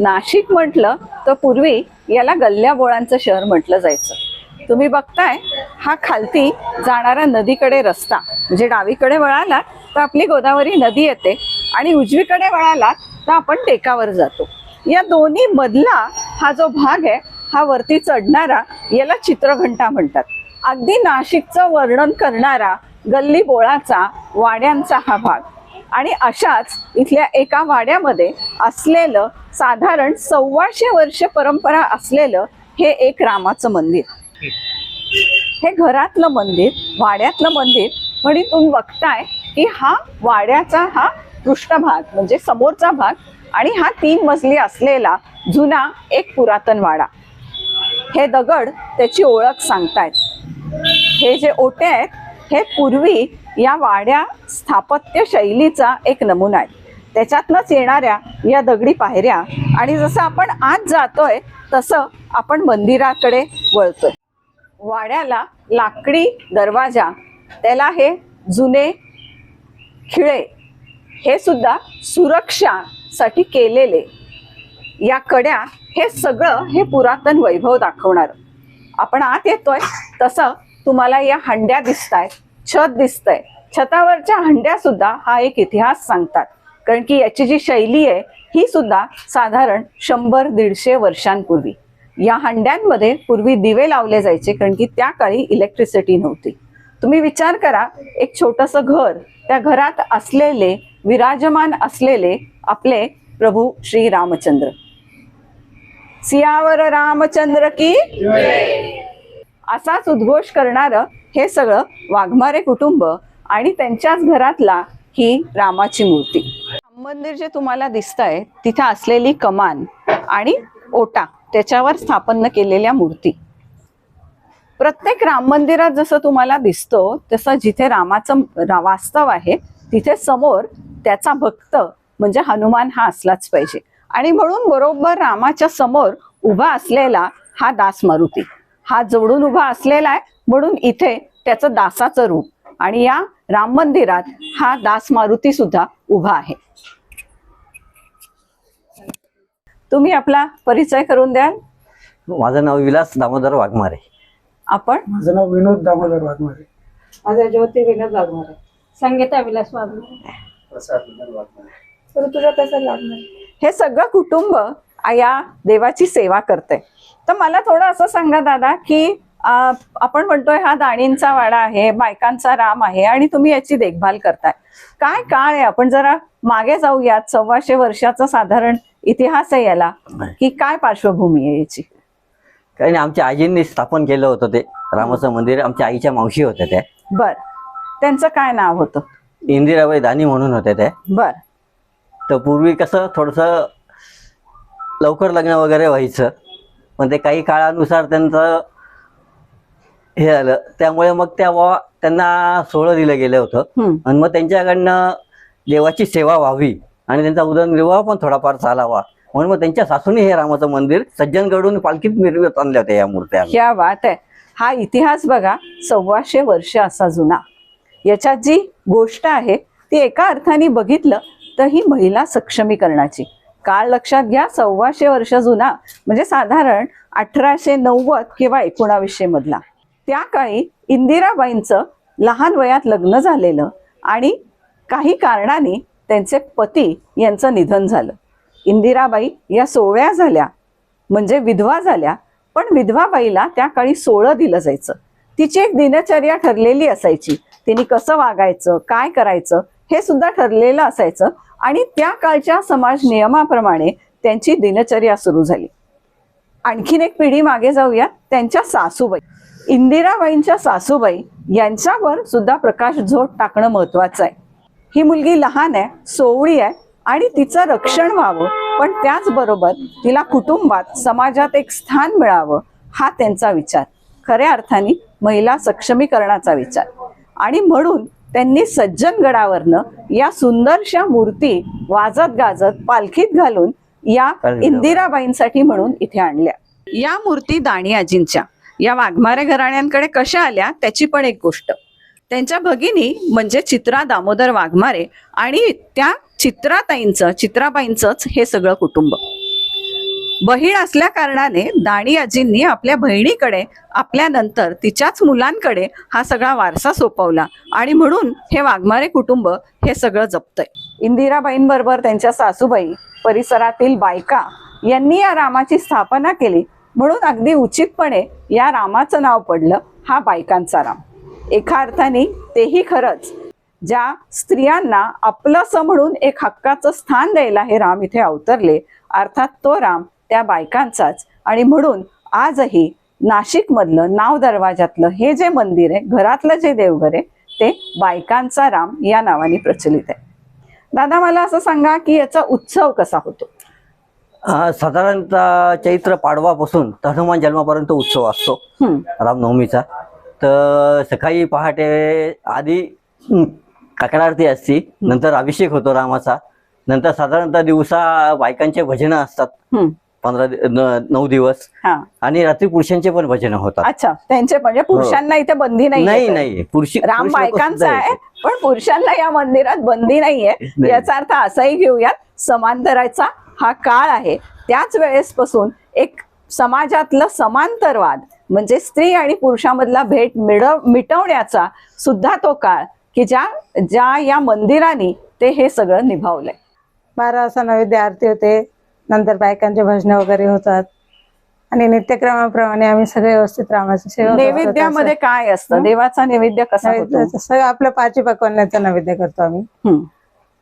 नाशिक म्हटलं तर पूर्वी याला गल्ल्या बोळांचं शहर म्हटलं जायचं. तुम्ही बघताय हा खालती जाणारा नदीकडे रस्ता म्हणजे डावीकडे वळाला तर आपली गोदावरी नदी येते आणि उजवीकडे वळाला तर आपण टेकावर जातो. या दोन्ही मधला हा जो भाग आहे हा वरती चढणारा याला चित्रघंटा म्हणतात. अगदी नाशिकचं वर्णन करणारा गल्ली बोळाचा वाड्यांचा हा भाग. आणि अशाच इथल्या एका वाड्यामध्ये असलेलं साधारण सव्वाशे वर्ष परंपरा असलेलं हे एक रामाचं मंदिर. हे घरातलं मंदिर वाड्यातलं मंदिर म्हणजे तुम्ही बघताय की हा वाड्याचा हा पृष्ठभाग म्हणजे समोरचा भाग आणि हा तीन मजली असलेला जुना एक पुरातन वाडा. हे दगड त्याची ओळख सांगतायत. हे जे ओटे आहेत हे पूर्वी या वाड्या स्थापत्य शैलीचा एक नमुना आहे. त्याच्यातनंच येणाऱ्या या दगडी पायऱ्या. आणि जसं आपण आत जातोय तसं आपण मंदिराकडे वळतोय. वाड्याला लाकडी दरवाजा त्याला हे जुने खिळे हे सुद्धा सुरक्षासाठी केलेले. या कड्या हे सगळं हे पुरातन वैभव दाखवणार. आपण आत येतोय तसं तुम्हाला या हंड्या दिसत आहेत छत दिसतंय. छतावरच्या हंड्या सुद्धा हा एक इतिहास सांगतात. कारण की याची जी शैली आहे ही सुद्धा साधारण शंभर दीडशे वर्षांपूर्वी. या हंड्यांमध्ये पूर्वी दिवे लावले जायचे कारण की त्या काळी इलेक्ट्रिसिटी नव्हती. तुम्ही विचार करा एक छोटस घर त्या घरात असलेले विराजमान असलेले आपले प्रभू श्री रामचंद्र. सियावर रामचंद्र की असाच उद्घोष करणारं हे सगळं वाघमारे कुटुंब आणि त्यांच्याच घरातला ही रामाची मूर्ती. मंदिर जे तुम्हाला दिसत आहे तिथे असलेली कमान आणि ओटा त्याच्यावर स्थापन केलेल्या मूर्ती. प्रत्येक राम मंदिरात जसं तुम्हाला दिसतो तसं जिथे रामाचं वास्तव आहे तिथे समोर त्याचा भक्त म्हणजे हनुमान हा असलाच पाहिजे. आणि म्हणून बरोबर रामाच्या समोर उभा असलेला हा दास मारुती. हा जोडून उभा असलेला आहे म्हणून इथे त्याचं दासाचं रूप. आणि या राम मंदिरात हा दास मारुती सुद्धा उभा आहे. तुम्ही आपला परिचय करून द्याल? माझं नाव विलास दामोदर वाघमारे. आपण? माझं नाव विनोद दामोदर वाघमारे. माझा ज्योती विनोद लागणार संगीता विलास वाघमारे. ऋतुजा कसं लागणार? हे सगळं कुटुंब या देवाची सेवा करते तर मला थोडं असं सांगा दादा की आपण म्हणतोय हा दाणींचा वाडा आहे बायकांचा राम आहे आणि तुम्ही याची देखभाल करताय. काय काळ आहे? आपण जरा मागे जाऊयात. सव्वाशे वर्षाचा साधारण इतिहास आहे याला. की काय पार्श्वभूमी आहे याची? काही नाही आमच्या आजींनी स्थापन केलं होतं ते. रामाचं मंदिर आमच्या आईच्या मावशी होत्या त्या. बर. त्यांचं काय नाव होतं? इंदिराबाई दानी म्हणून होत्या त्या. बर. तर पूर्वी कसं थोडंसं लवकर लग्न वगैरे व्हायचं. पण ते काही काळानुसार त्यांचं हे झालं त्यामुळे मग त्या वा त्यांना सोहळं दिलं गेलं होतं. आणि मग त्यांच्याकडनं देवाची सेवा व्हावी. आणि त्यांचा उदरनिर्वाह पण थोडाफार चालावा. म्हणून मग त्यांच्या सासूने हे रामाचं मंदिर सज्जनकडून पालखीत मिरवत आणल्या होत्या या मूर्त्या क्या बात आहे. हा इतिहास बघा सव्वाशे वर्ष असा जुना. याच्यात जी गोष्ट आहे ती एका अर्थाने बघितलं तर ही महिला सक्षमीकरणाची. काळ लक्षात घ्या सव्वाशे वर्ष जुना. म्हणजे साधारण अठराशे नव्वद किंवा एकोणावीसशे मधला. त्या काळी इंदिराबाईंचं लहान वयात लग्न झालेलं आणि काही कारणाने त्यांचे पती यांचं निधन झालं. इंदिराबाई या सोवळ्या झाल्या म्हणजे विधवा झाल्या पण विधवाबाईला त्या काळी सोळं दिलं जायचं. तिची एक दिनचर्या ठरलेली असायची. तिने कसं वागायचं काय करायचं हे सुद्धा ठरलेलं असायचं आणि त्या काळच्या समाज नियमाप्रमाणे त्यांची दिनचर्या सुरू झाली. आणखीन एक पिढी मागे जाऊया त्यांच्या सासूबाई. इंदिराबाईंच्या सासूबाई यांच्यावर सुद्धा प्रकाश झोत टाकणं महत्वाचं आहे. ही मुलगी लहान आहे सोवळी आहे आणि तिचं रक्षण व्हावं पण त्याचबरोबर तिला कुटुंबात समाजात एक स्थान मिळावं हा त्यांचा विचार. खऱ्या अर्थाने महिला सक्षमीकरणाचा विचार. आणि म्हणून त्यांनी सज्जनगडावरनं या सुंदरशा मूर्ती वाजत गाजत पालखीत घालून या इंदिराबाईंसाठी म्हणून इथे आणल्या. या मूर्ती दाणी आजींच्या. या वाघमारे घराण्यांकडे कशा आल्या त्याची पण एक गोष्ट. त्यांच्या भगिनी म्हणजे चित्रा दामोदर वाघमारे आणि त्या चित्राताईंचं चित्राबाईंचंच हे सगळं कुटुंब. बहीण असल्या कारणाने दाणी आजींनी आपल्या बहिणीकडे आपल्यानंतर तिच्याच मुलांकडे हा सगळा वारसा सोपवला आणि म्हणून हे वाघमारे कुटुंब हे सगळं जपतंय. इंदिराबाईंबरोबर त्यांच्या सासूबाई परिसरातील बायका यांनी या रामाची स्थापना केली. म्हणून अगदी उचितपणे या रामाचं नाव पडलं हा बायकांचा राम. एका अर्थाने तेही खरंच ज्या स्त्रियांना आपलंसं म्हणून एक हक्काचं स्थान द्यायला हे राम इथे अवतरले अर्थात तो राम त्या बायकांचाच. आणि म्हणून आजही नाशिकमधलं नाव दरवाजातलं हे जे मंदिर आहे घरातलं जे देवघर आहे ते बायकांचा राम या नावाने प्रचलित आहे. दादा मला असं सांगा की याचा उत्सव कसा होतो? साधारणतः चैत्र पाडवापासून तर हनुमान जन्मापर्यंत उत्सव असतो. रामनवमीचा. तर सकाळी पहाटे आधी काकड आरती असते. नंतर अभिषेक होतो रामाचा. नंतर साधारणतः दिवसा बायकांचे भजनं असतात. पंधरा नऊ दिवस. हा. आणि रात्री पुरुषांचे पण भजनं होतात. अच्छा. त्यांचे म्हणजे पुरुषांना इथे बंदी नाही नाही. पुरुष राम बायकांचा आहे. पण पुरुषांना या मंदिरात बंदी नाहीये. नाही. याचा अर्थ असाही घेऊयात. समांतराचा हा काळ आहे त्याच वेळेसपासून एक समाजातलं समांतरवाद म्हणजे स्त्री आणि पुरुषामधला भेट मिळव मिटवण्याचा सुद्धा तो काळ की ज्या ज्या या मंदिराने ते हे सगळं निभावलंय बारा वाजता नैवेद्य आरती होते नंतर बायकांचे भजन वगैरे होतात आणि नित्यक्रमाप्रमाणे आम्ही सगळे व्यवस्थित रामाची सेवा. नैवेद्यामध्ये काय असतं? देवाचा नैवेद्य कसा सगळं आपलं पाची पकवानाचं नैवेद्य करतो आम्ही.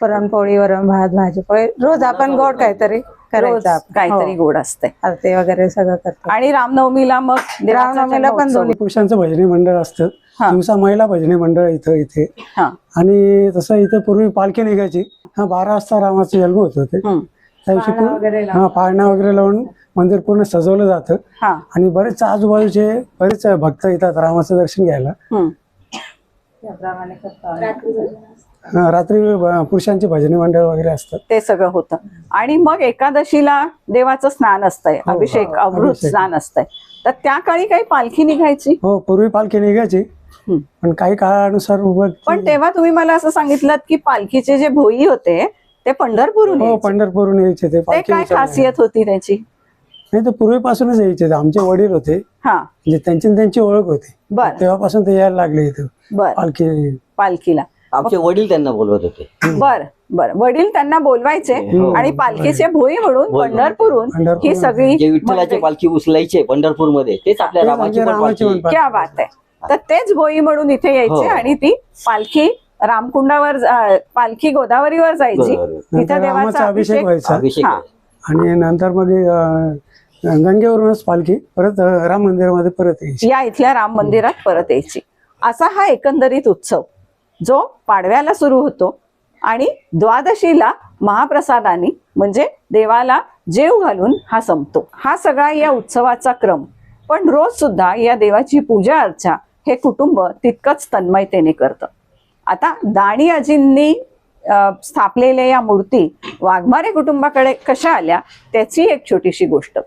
पुरणपोळी वरण भात भाजी पोळी. रोज आपण गोड काहीतरी करायचं आपण. काहीतरी हो. गोड असते आरती वगैरे सगळं करतो. आणि रामनवमीला मग रामनवमीला पण. दोन्ही. पुरुषांचं भजनी मंडळ असतं. हा. दिवसा महिला भजनी मंडळ इथं इथे. हा. आणि तसं इथे पूर्वी पालखी निघायची. हा बारा वाजता रामाचे जन्म होत होते. हं. त्या दिवशी पाळणा वगैरे पूर्ण- हा पाळणा वगैरे लावून मंदिर पूर्ण सजवलं जातं. हा. आणि बरेच आजूबाजूचे बरेच भक्त येतात रामाचं दर्शन घ्यायला. रात्री पुरुषांची भजनी मंडळ वगैरे असतात. ते सगळं होतं. आणि मग एकादशीला देवाचं स्नान असतंय हो, अभिषेक अमृत. स्नान असतंय. तर त्या काळी काही पालखी निघायची? हो पूर्वी पालखी निघायची. पण काही काळानुसार पण तेव्हा तुम्ही मला असं सांगितलं की पालखीचे जे भोई होते ते पंढरपूरहून हो यायचे. पंढरपूरहून यायचे ते काय. खासियत होती त्याची? नाही तर पूर्वीपासूनच यायचे. आमचे वडील होते. हा. म्हणजे त्यांची त्यांची ओळख होती. तेव्हापासून ते यायला लागले इथं. पालखी. पालखीला. आमचे वडील त्यांना बोलवत होते. बर बर. वडील त्यांना बोलवायचे हो, आणि पालखीचे भोई म्हणून. पंढरपूरहून ही. सगळी जे विठ्ठलाची पालखी उचलायचे पंढरपूरमध्ये तेच आपल्या रामाची म्हणजे पण पालखी क्या बात आहे. तर तेच भोई म्हणून इथे यायचे हो. आणि ती पालखी रामकुंडावर पालखी गोदावरीवर जायची. तिथं देवाचा अभिषेक व्हायचा. अभिषेक हा. आणि नंतर मग गंगेवरूनच पालखी परत राम मंदिरामध्ये परत यायची. या इथल्या राम मंदिरात परत यायची. असा हा एकंदरीत उत्सव. जो पाडव्याला सुरू होतो आणि द्वादशीला महाप्रसादाने म्हणजे देवाला जेव घालून हा संपतो. हा सगळा या उत्सवाचा क्रम. पण रोज सुद्धा या देवाची पूजा अर्चा हे कुटुंब तितकंच तन्मयतेने करतं. आता दाणी अजींनी स्थापलेल्या या मूर्ती वाघमारे कुटुंबाकडे कशा आल्या त्याची एक छोटीशी गोष्ट.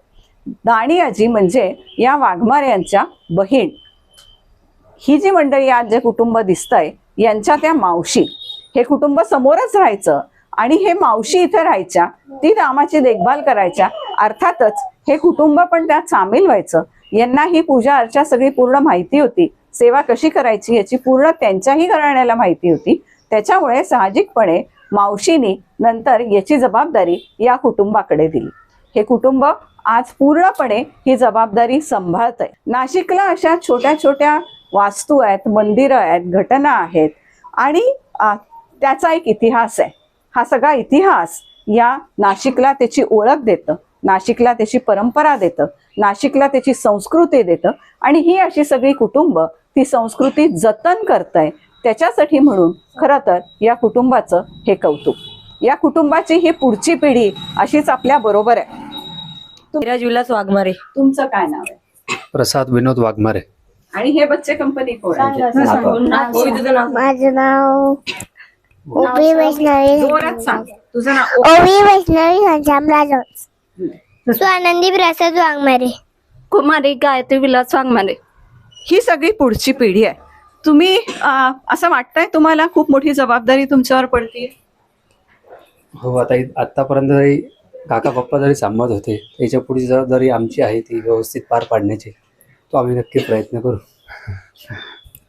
दाणी आजी म्हणजे या वाघमारे यांच्या बहीण. ही जी मंडळी आज जे कुटुंब दिसतंय यांच्या त्या मावशी. हे कुटुंब समोरच राहायचं आणि हे मावशी इथे राहायच्या ती रामाची देखभाल करायच्या. अर्थातच हे कुटुंब पण त्यात सामील व्हायचं. यांना ही पूजा अर्चा सगळी पूर्ण माहिती होती. सेवा कशी करायची याची पूर्ण त्यांच्याही घराण्याला माहिती होती. त्याच्यामुळे साहजिकपणे मावशीनी नंतर याची जबाबदारी या कुटुंबाकडे दिली. हे कुटुंब आज पूर्णपणे ही जबाबदारी सांभाळत आहे नाशिकला अशा छोट्या छोट्या वास्तू आहेत मंदिरं आहेत घटना आहेत आणि त्याचा एक इतिहास आहे. हा सगळा इतिहास या नाशिकला त्याची ओळख देतं नाशिकला त्याची परंपरा देतं नाशिकला त्याची संस्कृती देतं आणि ही अशी सगळी कुटुंब ती संस्कृती जतन करतंय त्याच्यासाठी म्हणून खरं तर या कुटुंबाचं हे कौतुक. या कुटुंबाची ही पुढची पिढी अशीच आपल्या बरोबर आहे. विलास वाघमारे तुमचं काय नाव आहे? प्रसाद विनोद वाघमारे. आणि हे बच्चे कंपनी कोण माझं नाव ओवी वैष्णवी. जोरात सांग. तुझं नाव ओ- ओवी वैष्णवी घनश्याम स्वानंदी प्रसाद वाघमारे. कुमारी गायत्री विलास वाघमारे. ही सगळी पुढची पिढी आहे. तुम्ही असं वाटतंय तुम्हाला खूप मोठी जबाबदारी तुमच्यावर पडते हो आता आतापर्यंत काका पप्पा जरी सांभाळत होते त्याच्या पुढची जबाबदारी आमची आहे ती व्यवस्थित पार पाडण्याची. तो आम्ही नक्की प्रयत्न करू.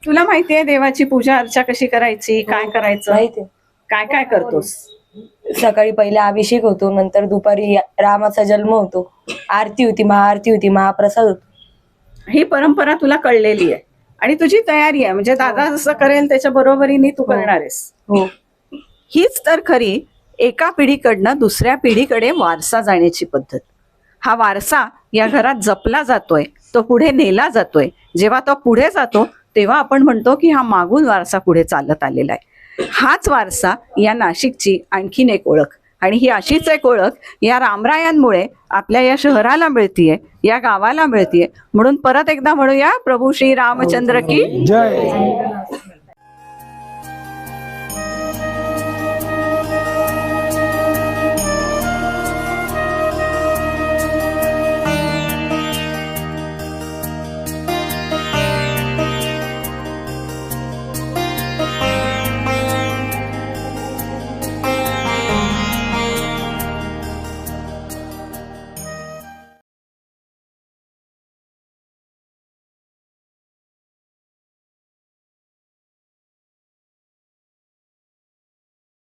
तुला माहितीये देवाची पूजा अर्चा कशी करायची काय करायचं? माहिती काय काय करतोस? सकाळी पहिले अभिषेक होतो नंतर दुपारी रामाचा जन्म होतो. आरती होती महाआरती होती महाप्रसाद होतो. ही परंपरा तुला कळलेली आहे. आणि तुझी तयारी आहे. म्हणजे दादा जसं करेल त्याच्या बरोबरीने तू करणार आहेस. हो. हीच तर खरी एका पिढीकडनं दुसऱ्या पिढीकडे वारसा जाण्याची पद्धत. हा वारसा या घरात जपला जातोय तो पुढे नेला जातोय. जेव्हा तो पुढे जातो तेव्हा आपण म्हणतो की हा मागून वारसा पुढे चालत आलेला आहे. हाच वारसा या नाशिकची आणखीन एक ओळख. आणि ही अशीच एक ओळख या रामरायांमुळे आपल्या या शहराला मिळतीये या गावाला मिळतीये. म्हणून परत एकदा म्हणूया प्रभू श्री रामचंद्र की जय.